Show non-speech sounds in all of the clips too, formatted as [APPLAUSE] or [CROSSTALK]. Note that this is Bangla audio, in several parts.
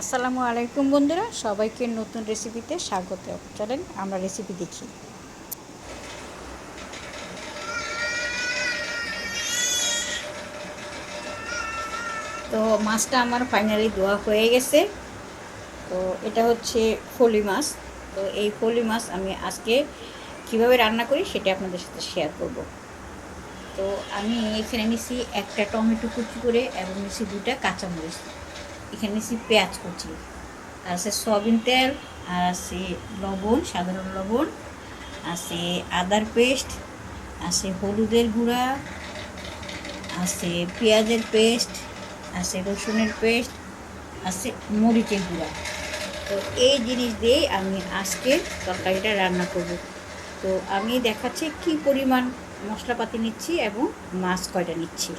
আসসালামু আলাইকুম বন্ধুরা, সবাইকে নতুন রেসিপিতে স্বাগত চলেন আমরা রেসিপি দেখি। তো মাছটা আমার ফাইনালি ধোয়া হয়ে গেছে। তো এটা হচ্ছে ফলি মাছ। তো এই ফলি মাছ আমি আজকে কীভাবে রান্না করি সেটা আপনাদের সাথে শেয়ার করব। তো আমি এখানে নিছি একটা টমেটো কুচি করে এবং নিছি দুটা কাঁচামরিচ। এখানে নিছি পেঁয়াজ কুচি, আর আছে সয়াবিন তেল, আর আছে লবণ, সাধারণ লবণ, আছে আদার পেস্ট, আছে হলুদের গুঁড়া, আছে পেঁয়াজের পেস্ট, আছে রসুনের পেস্ট, আছে মরিচের গুঁড়া। তো এই জিনিস দিয়েই আমি আজকে তরকারিটা রান্না করব। তো আমি দেখাচ্ছি কি পরিমাণ মশলাপাতি নিচ্ছি এবং মাছ কয়টা নিচ্ছি।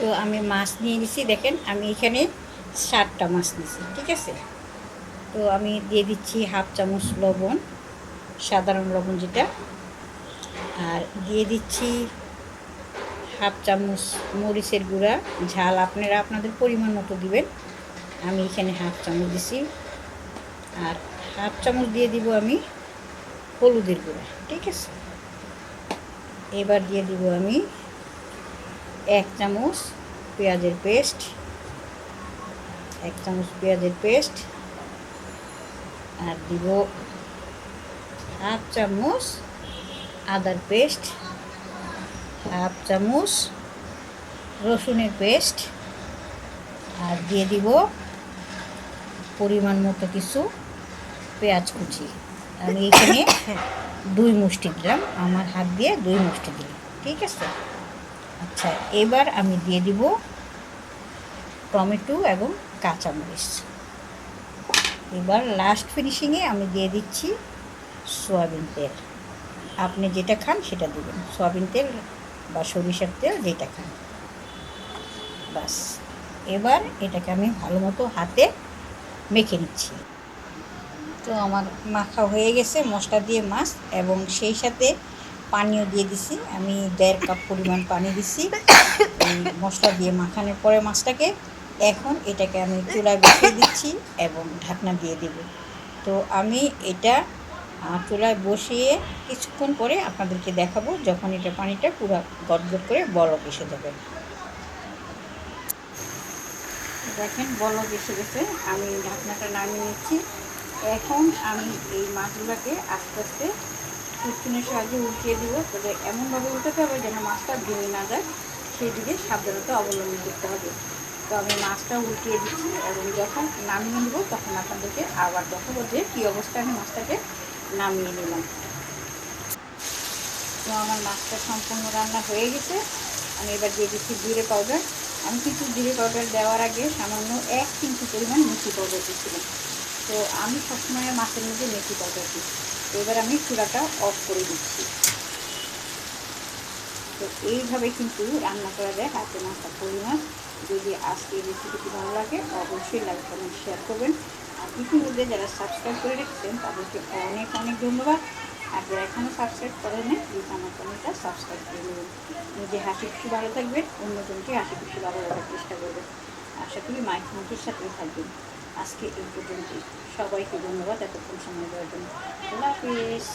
তো আমি মাছ নিয়ে নিছি, দেখেন, আমি এখানে ষাটটা মাছ নিছি, ঠিক আছে? তো আমি দিয়ে দিচ্ছি হাফ চামচ লবণ, সাধারণ লবণ যেটা, আর দিয়ে দিচ্ছি হাফ চামচ মরিচের গুঁড়া, ঝাল আপনারা আপনাদের পরিমাণ মতো দিবেন, আমি এখানে হাফ চামচ দিছি, আর হাফ চামচ দিয়ে দিব আমি হলুদের গুঁড়া, ঠিক আছে? এবার দিয়ে দিব আমি এক চামচ পেঁয়াজের পেস্ট এক চামচ পেঁয়াজের পেস্ট আর দিব হাফ চামচ আদার পেস্ট হাফ চামচ রসুনের পেস্ট আর দিয়ে দিব পরিমাণ মতো কিছু পেঁয়াজ কুচি। আমি এখানে [COUGHS] দুই মুষ্টি দিলাম আমার হাত দিয়ে দুই মুষ্টি দিলাম ঠিক আছে? আচ্ছা এবার আমি দিয়ে দিব টমেটো এবং কাঁচামরিচ। এবার লাস্ট ফিনিশিংয়ে আমি দিয়ে দিচ্ছি সয়াবিন তেল। আপনি যেটা খান সেটা দেবেন। সয়াবিন তেল বা সরিষার তেল যেটা খান। বাস এবার এটাকে আমি ভালো মতো হাতে মেখে নিচ্ছি। তো আমার মাখা হয়ে গেছে, মশলা দিয়ে মাছ এবং সেই সাথে পানিও দিয়ে দিছি। আমি দেড় কাপ পরিমাণ পানি দিছি। মশলা দিয়ে মাখানোর পরে মাছটাকে এখন এটাকে আমি চুলায় বসিয়ে দিচ্ছি এবং ঢাকনা দিয়ে দেব। তো আমি এটা চুলায় বসিয়ে কিছুক্ষণ পরে আপনাদেরকে দেখাবো যখন এটা পানিটা পুরো গটগট করে বলক এসে যাবে। দেখেন বলক এসে গেছে। আমি ঢাকনাটা নামিয়ে নিচ্ছি। এখন আমি এই মাছগুলোকে আস্তে আস্তে কুচুনের সাহায্যে উল্টিয়ে দিব তবে এমনভাবে উল্টাতে হবে যেন মাছটা ভেঙে না যায়। সেই দিকে সাবধানতা অবলম্বন করতে হবে। তো আমি মাছটা উল্টিয়ে দিচ্ছি এবং যখন নামিয়ে নেব, তখন আপনাদেরকে আবার দেখাবো যে কী অবস্থায় আমি মাছটাকে নামিয়ে নিলাম। তো আমার মাছটা সম্পূর্ণ রান্না হয়ে গেছে। আমি এবার দিয়ে দিচ্ছি জিরে পাউডার। আমি কিছু জিরে পাউডার দেওয়ার আগে সামান্য এক চিমটি পরিমাণ মিষ্টি পাউডার দিচ্ছিলাম। তো আমি সবসময় মাছের মধ্যে মেথি পাউডার তো এবার আমি চূড়াটা অফ করে দিচ্ছি। তো এইভাবে কিন্তু রান্না করা যায় হাতে মাথা করি মাছ যদি আজকে এই রেসিপিটি ভালো লাগে, অবশ্যই লাইক কমেন্ট শেয়ার করবেন। আর ইতিমধ্যে যারা সাবস্ক্রাইব করে রেখেছেন, তাদেরকে অনেক অনেক ধন্যবাদ। আর যারা এখনও সাবস্ক্রাইব করেন না প্লিজ আমার চ্যানেলটা সাবস্ক্রাইব করে নেবেন। নিজে হাসি খুশি ভালো থাকবেন, অন্যজনকে হাসি খুশি ভালো রাখার চেষ্টা করবেন। আশা করি মাইক মুখের সাথেই থাকবেন। আজকে এই পর্যন্ত সবাইকে ধন্যবাদ এতক্ষণ সময় দেওয়ার জন্য। আল্লাহ হাফিজ।